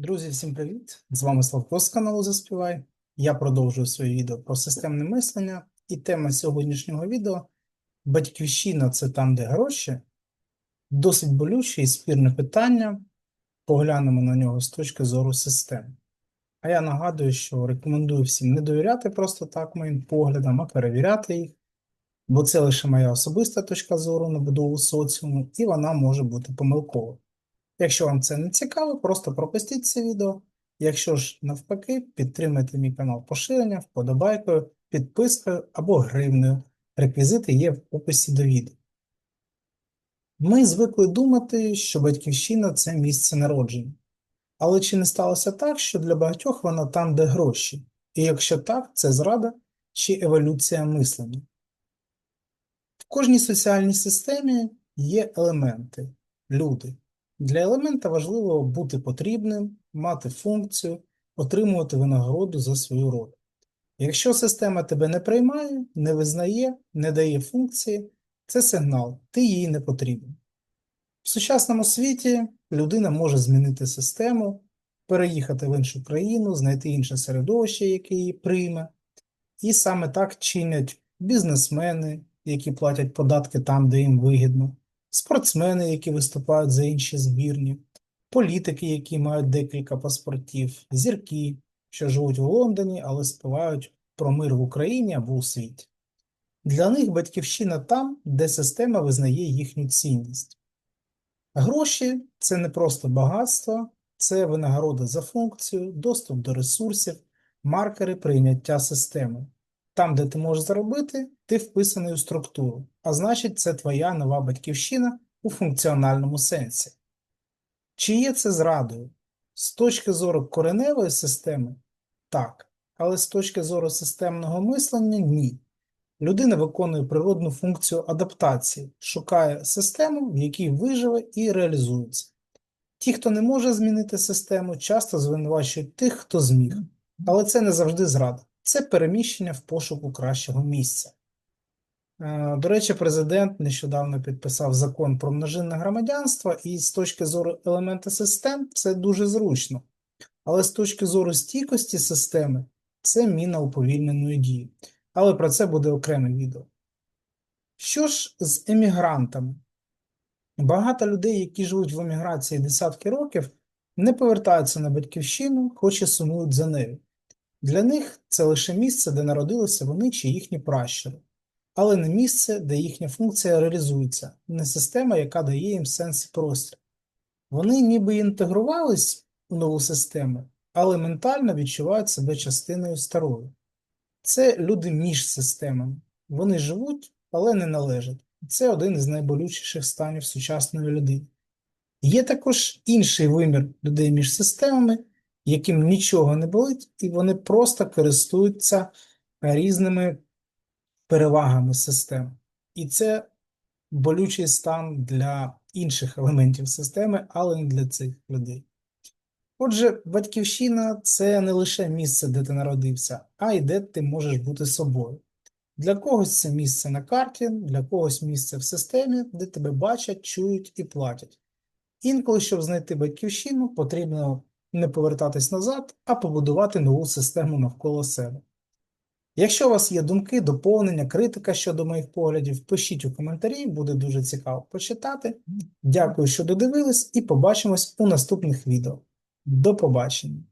Друзі, всім привіт! З вами Славко з каналу Заспівай. Я продовжую своє відео про системне мислення, і тема сьогоднішнього відео Батьківщина це там, де гроші. Досить болюче і спірне питання. Поглянемо на нього з точки зору системи. А я нагадую, що рекомендую всім не довіряти просто так моїм поглядам, а перевіряти їх, бо це лише моя особиста точка зору на будову соціуму, і вона може бути помилковою. Якщо вам це не цікаво, просто пропустіть це відео. Якщо ж навпаки, підтримайте мій канал поширенням, вподобайкою, підпискою або гривнею. Реквізити є в описі до відео. Ми звикли думати, що батьківщина це місце народження. Але чи не сталося так, що для багатьох вона там, де гроші? І якщо так, це зрада чи еволюція мислення? В кожній соціальній системі є елементи, люди. Для елемента важливо бути потрібним, мати функцію, отримувати винагороду за свою роль. Якщо система тебе не приймає, не визнає, не дає функції, це сигнал, ти їй не потрібен. В сучасному світі людина може змінити систему, переїхати в іншу країну, знайти інше середовище, яке її прийме. І саме так чинять бізнесмени, які платять податки там, де їм вигідно спортсмени, які виступають за інші збірні, політики, які мають декілька паспортів, зірки, що живуть у Лондоні, але співають про мир в Україні або у світі. Для них батьківщина там, де система визнає їхню цінність. Гроші це не просто багатство, це винагорода за функцію, доступ до ресурсів, маркери прийняття системи. Там, де ти можеш заробити, ти вписаний у структуру, а значить, це твоя нова батьківщина у функціональному сенсі. Чи є це зрадою? З точки зору кореневої системи так, але з точки зору системного мислення ні. Людина виконує природну функцію адаптації, шукає систему, в якій виживе і реалізується. Ті, хто не може змінити систему, часто звинувачують тих, хто зміг, але це не завжди зрада це переміщення в пошуку кращого місця. Е, До речі, президент нещодавно підписав закон про множинне громадянство, і з точки зору елемента систем це дуже зручно. Але з точки зору стійкості системи це міна уповільненої дії. Але про це буде окреме відео. Що ж з емігрантами? Багато людей, які живуть в еміграції десятки років, не повертаються на батьківщину, хоч і сумують за нею. Для них це лише місце, де народилися вони чи їхні пращури, але не місце, де їхня функція реалізується, не система, яка дає їм сенс і простір. Вони ніби інтегрувались у нову систему, але ментально відчувають себе частиною старої. Це люди між системами. Вони живуть, але не належать. Це один із найболючіших станів сучасної людини. Є також інший вимір людей між системами яким нічого не болить, і вони просто користуються різними перевагами системи. І це болючий стан для інших елементів системи, але не для цих людей. Отже, батьківщина це не лише місце, де ти народився, а й де ти можеш бути собою. Для когось це місце на карті, для когось місце в системі, де тебе бачать, чують і платять. Інколи, щоб знайти батьківщину, потрібно не повертатись назад, а побудувати нову систему навколо себе. Якщо у вас є думки, доповнення, критика щодо моїх поглядів, пишіть у коментарі, буде дуже цікаво почитати. Дякую, що додивились, і побачимось у наступних відео. До побачення!